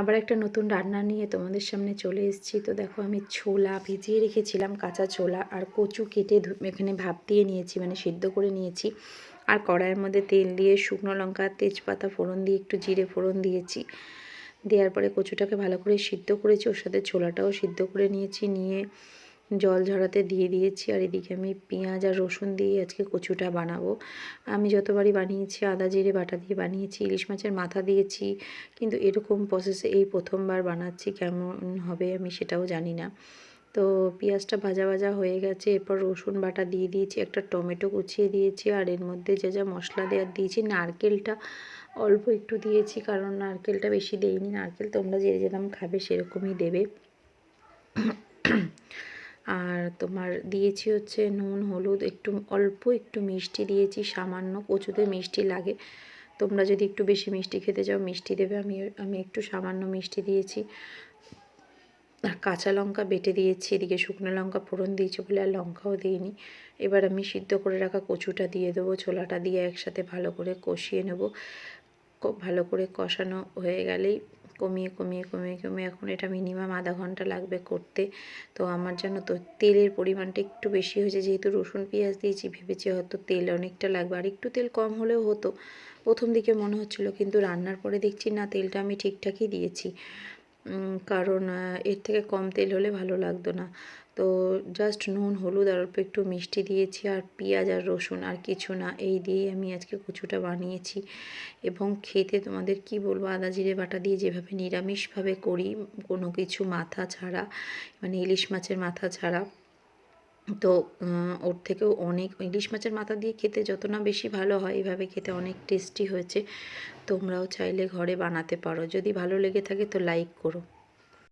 আবার একটা নতুন রান্না নিয়ে তোমাদের সামনে চলে এসেছি। তো দেখো আমি ছোলা ভিজিয়ে রেখেছিলাম, কাঁচা ছোলা আর কচু কেটে এখানে ভাপ দিয়ে নিয়েছি মানে সিদ্ধ করে নিয়েছি। আর কড়াইয়ের মধ্যে তেল দিয়ে শুকনো লঙ্কা, তেজপাতা ফোড়ন দিয়ে একটু জিরে ফোড়ন দিয়েছি। দেওয়ার পরে কচুটাকে ভালো করে সিদ্ধ করেছি, ওর সাথে ছোলাটাও সিদ্ধ করে নিয়েছি, নিয়ে জল ঝরাতে দিয়ে দিয়েছি আর এদিকে আমি পেঁয়াজ আর রসুন দিয়ে আজকে কচুটা বানাবো। আমি যতবারই বানিয়েছি আদা জিরে বাটা দিয়ে বানিয়েছি, ইলিশ মাছের মাথা দিয়েছি, কিন্তু এরকম প্রসেসে এই প্রথমবার বানাচ্ছি কেমন হবে আমি সেটাও জানি না। তো পেঁয়াজটা ভাজা ভাজা হয়ে গেছে, এরপর রসুন বাটা দিয়ে দিয়েছি, একটা টমেটো কুচিয়ে দিয়েছি আর এর মধ্যে যা যা মশলা দেওয়ার দিয়েছি, নারকেলটা অল্প একটু দিয়েছি কারণ নারকেলটা বেশি দেইনি, নারকেল তোমরা যে যেরকম খাবে সেরকমই দেবে। আর তোমার দিয়েছি হচ্ছে নুন, হলুদ, একটু অল্প একটু মিষ্টি দিয়েছি, সামান্য কচুতে মিষ্টি লাগে। তোমরা যদি একটু বেশি মিষ্টি খেতে চাও, মিষ্টি দেবে। আমি আমি একটু সামান্য মিষ্টি দিয়েছি। আর কাঁচা লঙ্কা বেটে দিয়েছি, এদিকে শুকনো লঙ্কা ফোড়ন দিয়েছি বলে আর লঙ্কাও দিইনি। এবার আমি সিদ্ধ করে রাখা কচুটা দিয়ে দেবো, ছোলাটা দিয়ে একসাথে ভালো করে কষিয়ে নেব। ভালো করে কষানো হয়ে গেলেই কমিয়ে কমিয়ে কমিয়ে কমিয়ে এখন এটা মিনিমাম আধা ঘণ্টা লাগবে করতে। তো আমার যেন তো তেলের পরিমাণটা একটু বেশি হয়েছে, যেহেতু রসুন, পেঁয়াজ দিয়েছি, ভেবেছি হয়তো তেল অনেকটা লাগবে। আর একটু তেল কম হলেও হতো। প্রথম দিকে মনে হচ্ছিল, কিন্তু রান্নার পরে দেখছি না, তেলটা আমি ঠিকঠাকই দিয়েছি। কারণ এর থেকে কম তেল হলে ভালো লাগতো না। তো জাস্ট নুন, হলুদ আর অল্প একটু মিষ্টি দিয়েছি আর পেঁয়াজ আর রসুন আর কিছু না, এই দিয়েই আমি আজকে কুচুটা বানিয়েছি। এবং খেতে তোমাদের কি বলব, আদা জিরে বাটা দিয়ে যেভাবে নিরামিষভাবে করি, কোনো কিছু মাথা ছাড়া মানে ইলিশ মাছের মাথা ছাড়া তো ওর থেকেও অনেক ইলিশ মাছের মাথা দিয়ে খেতে যত না বেশি ভালো হয়, এভাবে খেতে অনেক টেস্টি হয়েছে। তোমরাও চাইলে ঘরে বানাতে পারো। যদি ভালো লেগে থাকে তো লাইক করো।